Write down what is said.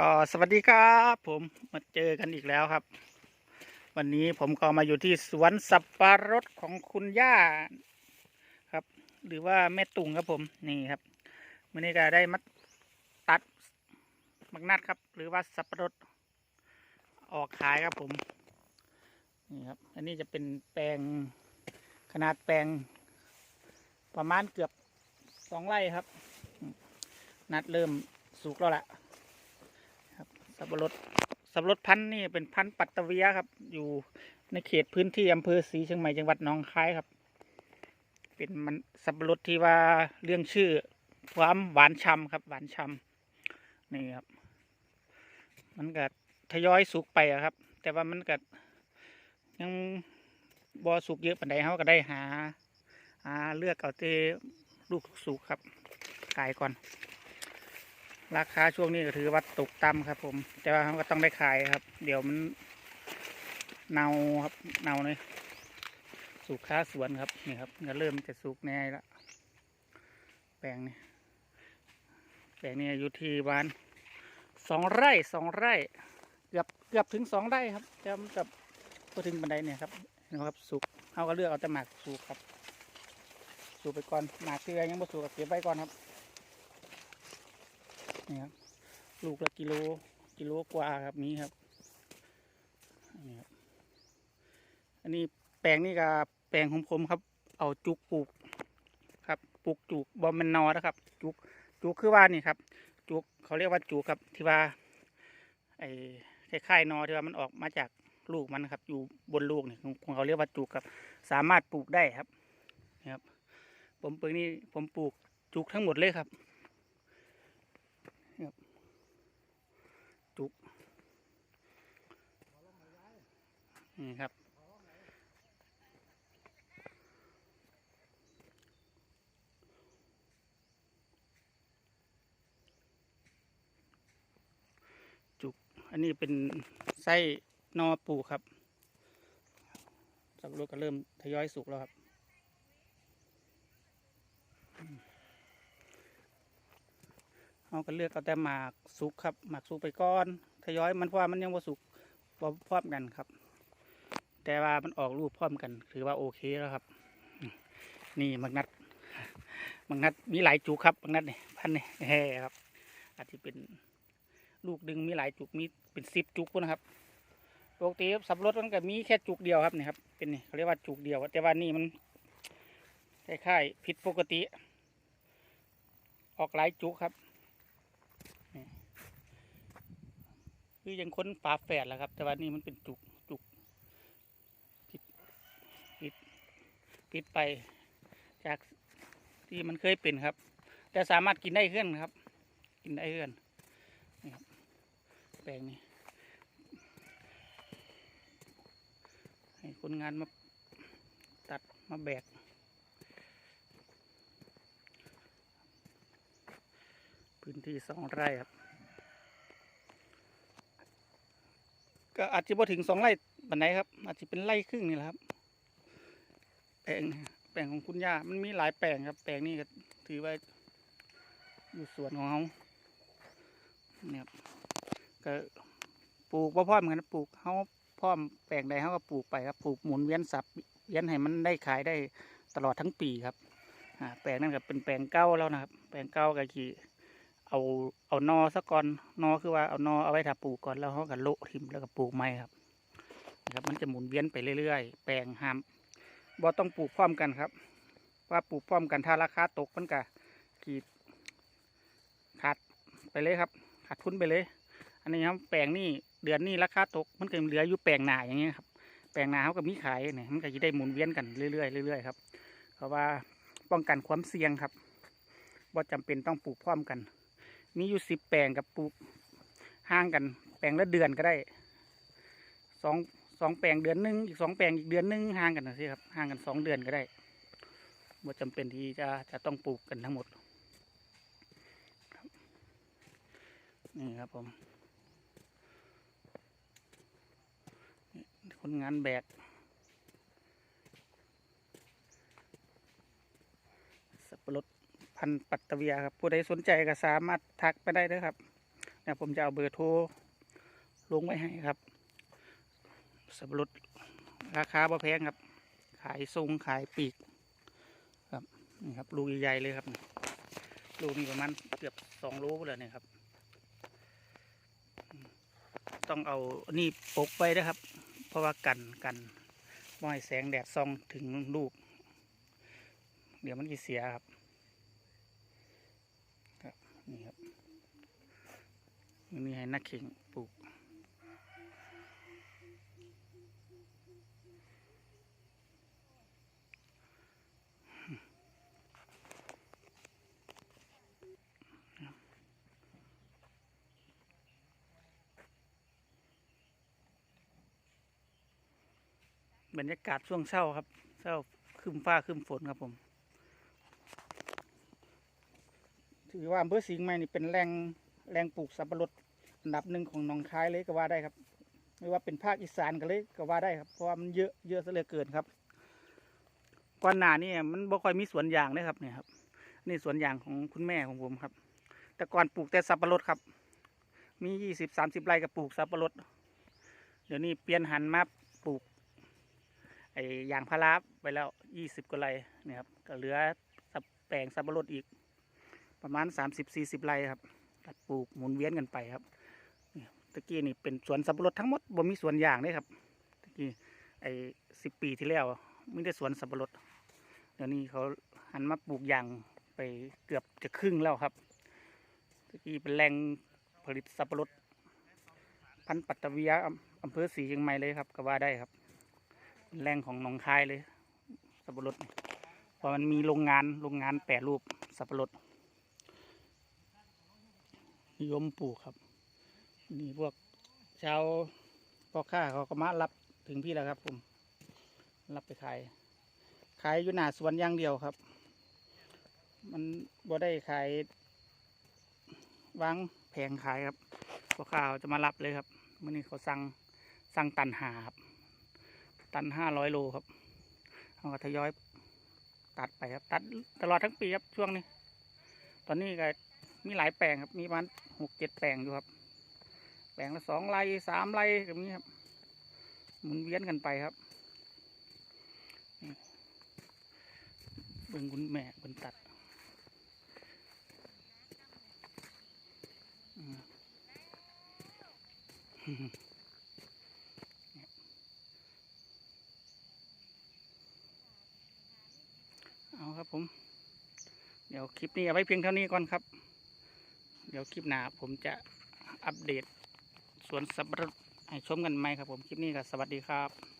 ก็สวัสดีครับผมมาเจอกันอีกแล้วครับ วันนี้ผมก็มาอยู่ที่สวนสับปะรดของคุณย่าครับ หรือว่าแม่ตุงครับผมนี่ครับวันนี้ก็ได้มาตัดมักนัดครับ หรือว่าสับปะรดออกขายครับผมนี่ครับอันนี้จะเป็นแปลงขนาดแปลงประมาณเกือบสองไร่ครับ นัดเริ่มสุกแล้วแหละ สับปะรดสับปะรดพันธุ์นี่เป็นพันธุ์ปัตตเวียครับ อยู่ในเขตพื้นที่อำเภอศรีเชียงใหม่จังหวัดหนองคายครับ เป็นมันสับปะรดที่ว่าเรื่องชื่อความหวานฉ่ำครับ หวานฉ่ำนี่ครับ มันก็ทยอยสุกไปครับ แต่ว่ามันก็ยังบอสุกเยอะปันใดเขาก็ได้หาหาเลือกเอาเตลูกสุกครับขายก่อน ราคาช่วงนี้ก็ถือว่าตกต่ำครับ ผม แต่ว่าเขาก็ต้องได้ขายครับ เดี๋ยวมันเนาครับเนาเลยสุกค้าสวนครับนี่ครับก็เริ่มจะสุกแน่แล้วแปลงนี้แปลงนี้อยู่ที่บ้านสองไร่สองไร่ เกือบเกือบถึงสองไร่ครับแต่มันกับพอถึงบันไดเนี่ยครับเห็นไหมครับสุกเขาก็เลือกเอาแต่หมากสุกครับสุกไปก่อนหมากที่ยังไม่สุกก็เก็บไว้ก่อนครับ นี่ครับลูกละกิโลกิโลกว่าครับนี้ครับนี่ครับ อันนี้แปลงนี่กับแปลงของผมครับ เอาจุกปลูกครับปลูกจุกบอมเมนนอนะครับ จุกจุกคือว่านี่ครับ จุกเขาเรียกว่าจุกครับที่ว่าไอ้คล้ายๆนอที่ว่ามันออกมาจากลูกมันครับ อยู่บนลูกนี่ของของเขาเรียกว่าจุกครับ สามารถปลูกได้ครับนี่ครับ ผมปลูกนี่ผมปลูกจุกทั้งหมดเลยครับ จุกนี่ครับ จุก อันนี้เป็นไส้นอปูครับสับปะรดก็เริ่มทยอยสุกแล้วครับ เราก็เลือกเอาแต่หมากสุกครับหมากสุกไปก่อนทยอยมันเพราะว่ามันยังว่าสุกบ่พร้อมกันครับ แต่ว่ามันออกลูกพร้อมกัน ถือว่าโอเคแล้วครับ นี่มักนัดมักนัดมีหลายจุกครับมักนัดนี่พันนี่แฮ่ครับ อาจจะเป็นลูกดึงมีหลายจุกมีเป็นสิบจุกนะครับปกติสับรถมันก็มีแค่จุกเดียวครับนี่ครับเป็นนี่เขาเรียกว่าจุกเดียว แต่ว่านี่มันคล้ายๆผิดปกติ ออกหลายจุกครับ คือยังค้นฝาแฝดแหล้วครับ แต่ว่านี่มันเป็นจุกจุกปิดปิดปิดไป จากที่มันเคยเป็นครับ แต่สามารถกินได้เพื่อนครับ กินได้เพื่อนนี่ครับแปลงนี้ให้คนงานมาตัดมาแบกพื้นที่สองไร่ครับ ก็อาจจะพอถึงสองไร่บันไดครับ อาจจะเป็นไร่ครึ่งนี่แหละครับ แปลงแปลงของคุณย่ามันมีหลายแปลงครับ แปลงนี้ก็ถือว่าอยู่สวนของเขาเนี่ยครับก็ปลูกว่าพร้อมกันปลูกเขาพร้อมแปลงใดเขาก็ปลูกไปครับ ปลูกหมุนเวียนสับเวียนให้มันได้ขายได้ตลอดทั้งปีครับแปลงนั้นก็เป็นแปลงเก้าแล้วนะครับ แปลงเก้าก็คือ เอาเอานอซะก่อนนอคือว่าเอานอเอาไว้ถ้าปลูกก่อนแล้วเขาก็โละทิมแล้วก็ปลูกใหม่ครับนะครับ มันจะหมุนเวียนไปเรื่อยๆ แปลงห้ามบ่ต้องปลูกพร้อมกันครับ ว่าปลูกพร้อมกันถ้าราคาตกมันก็ขีดขาดไปเลยครับ ขาดทุนไปเลย อันนี้ครับแปลงนี่เดือนนี้ราคาตกมันก็เหลืออยู่แปลงหนาอย่างเงี้ยครับแปลงหนาเขาก็มีขายเนี่ยมันก็จะได้หมุนเวียนกันเรื่อยๆเรื่อยๆครับเพราะว่าป้องกันความเสี่ยงครับว่าจำเป็นต้องปลูกพร้อมกัน มีอยู่สิบแปลงกับปลูกห่างกัน แปลงละเดือนก็ได้สองสองแปลงเดือนหนึ่งอีกสองแปลงอีกเดือนหนึ่งห่างกันนะสิครับห่างกันสองเดือนก็ได้ว่าจำเป็นที่จะจะต้องปลูกกันทั้งหมดนี่ครับผมคนงานแบกสับปะรด พันธุ์ปัตตเวียครับผู้ใดสนใจก็สามารถทักไปได้เด้อครับเดี๋ยวผมจะเอาเบอร์โทรลงไว้ให้ครับสับปะรดราคาบ่แพงครับ ขายทรงขายปีก ครับนี่ครับลูกใหญ่ๆเลยครับลูกนี่ประมาณเกือบสองโลเลยเนี่ยครับ ต้องเอานี่ปกไปนะครับ เพราะว่ากันกันไม่ให้แสงแดดส่องถึงลูก เดี๋ยวมันจะเสียครับ นี่ครับนี่ให้นักเข่งปลูก บรรยากาศช่วงเช้าครับเช้าครึมฟ้าครึมฝนครับผม ถือว่าอำเภอสิงห์ใหม่นี่เป็นแหล่งแหล่งปลูกสับปะรดอันดับหนึ่งของหนองคายเลยก็ว่าได้ครับไม่ว่าเป็นภาคอีสานก็เลยก็ว่าได้ครับเพราะว่ามันเยอะเยอะซะเหลือเกินครับก่อนหน้านี่มันบ่ค่อยมีสวนยางนะครับเนี่ยครับ นี่สวนยางของคุณแม่ของผมครับ แต่ก่อนปลูกแต่สับปะรดครับ มียี่สิบสามสิบไร่ก็ปลูกสับปะรดเดี๋ยวนี้เปลี่ยนหันมาปลูกไอ้ยางพาราไปแล้วยี่สิบกว่าไร่เนี่ยครับก็เหลือแปลงสับปะรดอีก ประมาณสามสิบสี่สิบไร่ครับตัดปลูกหมุนเวียนกันไปครับตะกี้นี่เป็นสวนสับปะรดทั้งหมดบ่มีสวนยางเลยครับตะกี้ไอ้สิบปีที่แล้วมีแต่สวนสับปะรดเดี๋ยวนี้เขาหันมาปลูกยางไปเกือบจะครึ่งแล้วครับตะกี้เป็นแหล่งผลิตสับปะรดพันปัตตเวียออำเภอศรีเชียงใหม่เลยครับก็ว่าได้ครับเป็นแหล่งของหนองคายเลย สับปะรดเพราะมันมีโรงงานโรงงานแปรรูปสับปะรด นิยมปลูกครับ นี่พวกชาวพ่อค้าเขาก็มารับถึงพี่แล้วครับ ผม รับไปขายขายอยู่หน้าสวนอย่างเดียวครับ มันบ่ได้ขายวางแผงขายครับพ่อค้าจะมารับเลยครับมื่อนี้เขาสั่งสั่งตันหาครับตันห้าร้อยโลครับเอาก็ทยอยตัดไปครับ ตัดตลอดทั้งปีครับช่วงนี้ ตอนนี้ก็ มีหลายแปลงครับ มีประมาณหกเจ็ดแปลงอยู่ครับ แปลงละสองไร่สามไร่แบบนี้ครับหมุนเวียนกันไปครับเบิ่งคุณแม่คนตัดเอาครับผม เดี๋ยวคลิปนี้เอาไว้เพียงเท่านี้ก่อนครับ ดี๋ยวคลิปหน้าผมจะอัปเดตสวนสับปะรดให้ชมกันไหมครับผมคลิปนี้ก็สวัสดีครับ